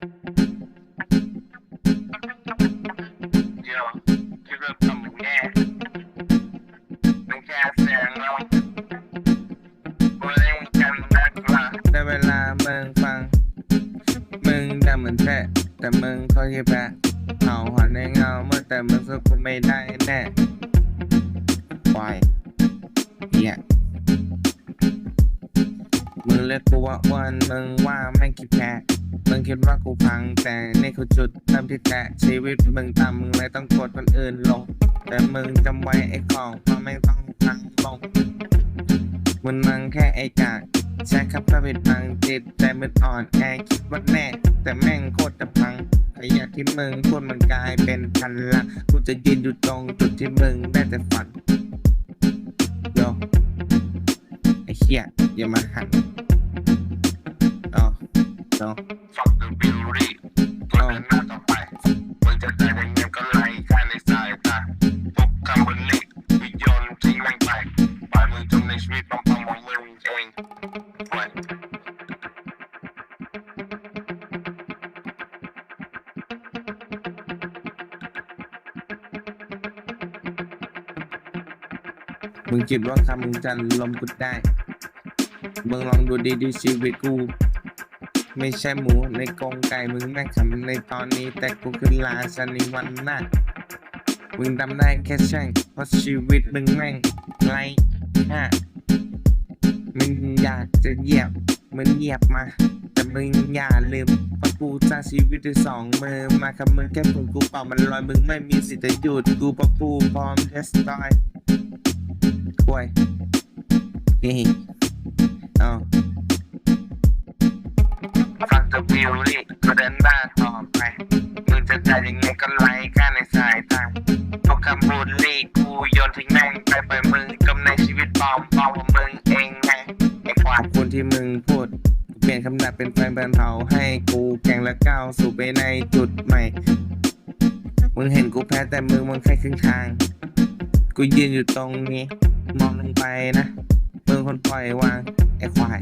แง่เสียงเรากูเล่นกันนักละได้เวลามึงฟัง มึงดำเหมือนแพะแต่มึงเขาแค่แพะเห่าหอนในเงาเมื่อแต่มึงสู้กูไม่ได้แน่ปล่อย เหี้ยมึงเรียกกูว่าอ้วนมึงว่าแม่งขี้แพ้มึงคิดว่ากูพังแต่นี่คือจุดเริ่มที่แตะชีวิตมึงตามมึงเลยต้องกดคนอื่นลง แต่มึงจำไว้ไอ้ของมันไม่ต้องพังลงมึงนังแค่ไอ้กากใช้คำพระผิดพังจิตใจมันอ่อนแอคิดว่าแน่ แต่แม่งโคตรจะพังไอ้อย่างที่มึงพูดมันกลายเป็นพันละกูจะยืนอยู่ตรงจุดที่มึงได้แต่ฝันโยไอ้เหี้ยอย่ามาหัน โยฟังดูบิลลี่ตัวเดินหน้าต่อไปมึงจะได้ยังไงก็ไล่แค่ในสายตาพวกคำบนลีวิโยนทิ้งแม่งไปปล่อยมึงจมในชีวิตปั๊มๆของมึงเองปล่อยมึงคิดว่าคำมึงจะลมกูได้ มึงลองดูดีดีๆชีวิตกู ไม่ใช่หมูในกรงไก่มึงแม่งขำในตอนนี้ แต่กูคือราชาในวันหน้ามึงทำได้แค่แช่งเพราะชีวิตมึงแม่งไรค่ามึงอยากจะเหยียบมึงเหยียบมา แต่มึงอย่าลืมเพราะกูสร้างชีวิตด้วยสองมือมากับมึงแค่ผลกูเป่ามันลอยมึงไม่มีสิทธิ์จะหยุดกูเพราะกูพร้อมเทสตอยกล้วยเฟิลลี่ตัวเดินหน้าต่อไปมึงจะได้ยังไงก็ไล่แค่ในสายตาพวกคำบูลลี่กูโยนทิ้งแม่งไปไปมึงจมในชีวิตปลอมปลอมของมึงเองไงไอ้ควาขอบคุณที่มึงพูดเปลี่ยนคำด่าเป็นแฟนเบนเผาให้กูแข่งและก้าวสู่ไปในจุดใหม่ มึงเห็นกูแพ้แต่มึงมึงแค่ครึ่งทาง กูยืนอยู่ตรงนี้ มองลงไปนะ มึงคนปล่อยวางไอ้ควาย